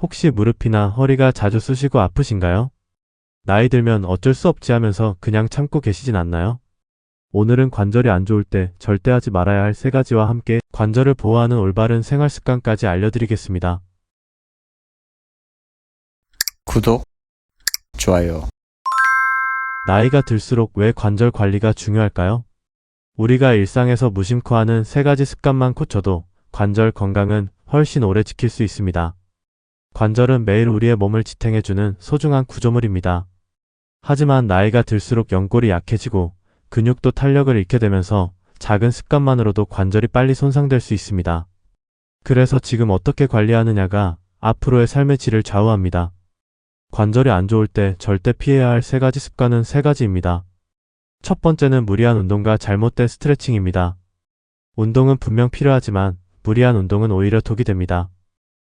혹시 무릎이나 허리가 자주 쑤시고 아프신가요? 나이 들면 어쩔 수 없지 하면서 그냥 참고 계시진 않나요? 오늘은 관절이 안 좋을 때 절대 하지 말아야 할 세 가지와 함께 관절을 보호하는 올바른 생활 습관까지 알려드리겠습니다. 구독, 좋아요. 나이가 들수록 왜 관절 관리가 중요할까요? 우리가 일상에서 무심코 하는 세 가지 습관만 고쳐도 관절 건강은 훨씬 오래 지킬 수 있습니다. 관절은 매일 우리의 몸을 지탱해주는 소중한 구조물입니다. 하지만 나이가 들수록 연골이 약해지고 근육도 탄력을 잃게 되면서 작은 습관만으로도 관절이 빨리 손상될 수 있습니다. 그래서 지금 어떻게 관리하느냐가 앞으로의 삶의 질을 좌우합니다. 관절이 안 좋을 때 절대 피해야 할 세 가지 습관은 세 가지입니다. 첫 번째는 무리한 운동과 잘못된 스트레칭입니다. 운동은 분명 필요하지만 무리한 운동은 오히려 독이 됩니다.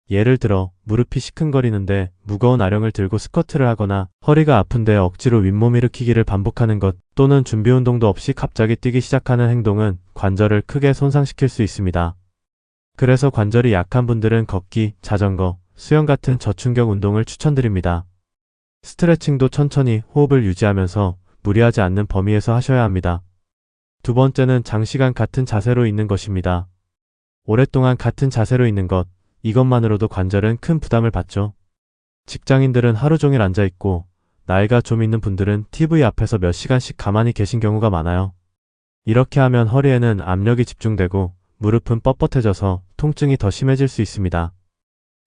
예를 들어 무릎이 시큰거리는데 무거운 아령을 들고 스쿼트를 하거나 허리가 아픈데 억지로 윗몸 일으키기를 반복하는 것 또는 준비 운동도 없이 갑자기 뛰기 시작하는 행동은 관절을 크게 손상시킬 수 있습니다. 그래서 관절이 약한 분들은 걷기, 자전거, 수영 같은 저충격 운동을 추천드립니다. 스트레칭도 천천히 호흡을 유지하면서 무리하지 않는 범위에서 하셔야 합니다. 두 번째는 장시간 같은 자세로 있는 것입니다. 오랫동안 같은 자세로 있는 것, 이것만으로도 관절은 큰 부담을 받죠. 직장인들은 하루 종일 앉아 있고, 나이가 좀 있는 분들은 TV 앞에서 몇 시간씩 가만히 계신 경우가 많아요. 이렇게 하면 허리에는 압력이 집중되고, 무릎은 뻣뻣해져서 통증이 더 심해질 수 있습니다.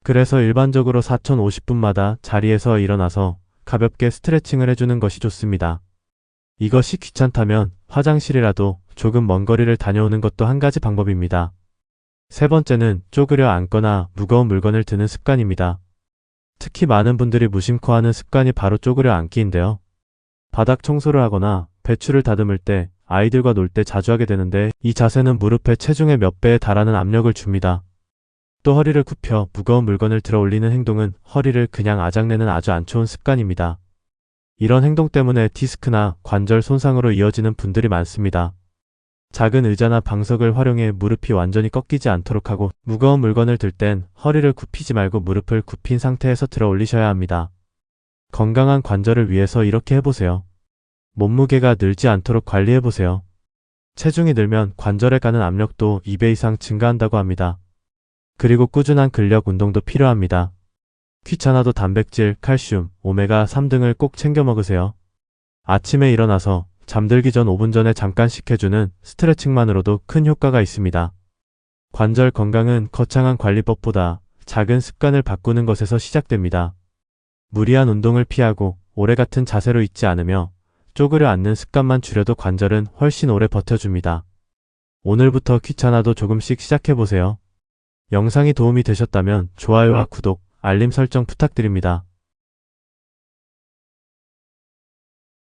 그래서 일반적으로 4050분마다 자리에서 일어나서 가볍게 스트레칭을 해주는 것이 좋습니다. 이것이 귀찮다면 화장실이라도 조금 먼 거리를 다녀오는 것도 한 가지 방법입니다. 세 번째는 쪼그려 앉거나 무거운 물건을 드는 습관입니다. 특히 많은 분들이 무심코 하는 습관이 바로 쪼그려 앉기인데요. 바닥 청소를 하거나 배추를 다듬을 때 아이들과 놀 때 자주 하게 되는데 이 자세는 무릎의 체중의 몇 배에 달하는 압력을 줍니다. 또 허리를 굽혀 무거운 물건을 들어 올리는 행동은 허리를 그냥 아작내는 아주 안 좋은 습관입니다. 이런 행동 때문에 디스크나 관절 손상으로 이어지는 분들이 많습니다. 작은 의자나 방석을 활용해 무릎이 완전히 꺾이지 않도록 하고 무거운 물건을 들 땐 허리를 굽히지 말고 무릎을 굽힌 상태에서 들어 올리셔야 합니다. 건강한 관절을 위해서 이렇게 해보세요. 몸무게가 늘지 않도록 관리해보세요. 체중이 늘면 관절에 가는 압력도 2배 이상 증가한다고 합니다. 그리고 꾸준한 근력 운동도 필요합니다. 귀찮아도 단백질, 칼슘, 오메가3 등을 꼭 챙겨 먹으세요. 아침에 일어나서 잠들기 전 5분 전에 잠깐씩 해주는 스트레칭만으로도 큰 효과가 있습니다. 관절 건강은 거창한 관리법보다 작은 습관을 바꾸는 것에서 시작됩니다. 무리한 운동을 피하고 오래 같은 자세로 있지 않으며 쪼그려 앉는 습관만 줄여도 관절은 훨씬 오래 버텨줍니다. 오늘부터 귀찮아도 조금씩 시작해보세요. 영상이 도움이 되셨다면 좋아요와 구독, 알림 설정 부탁드립니다.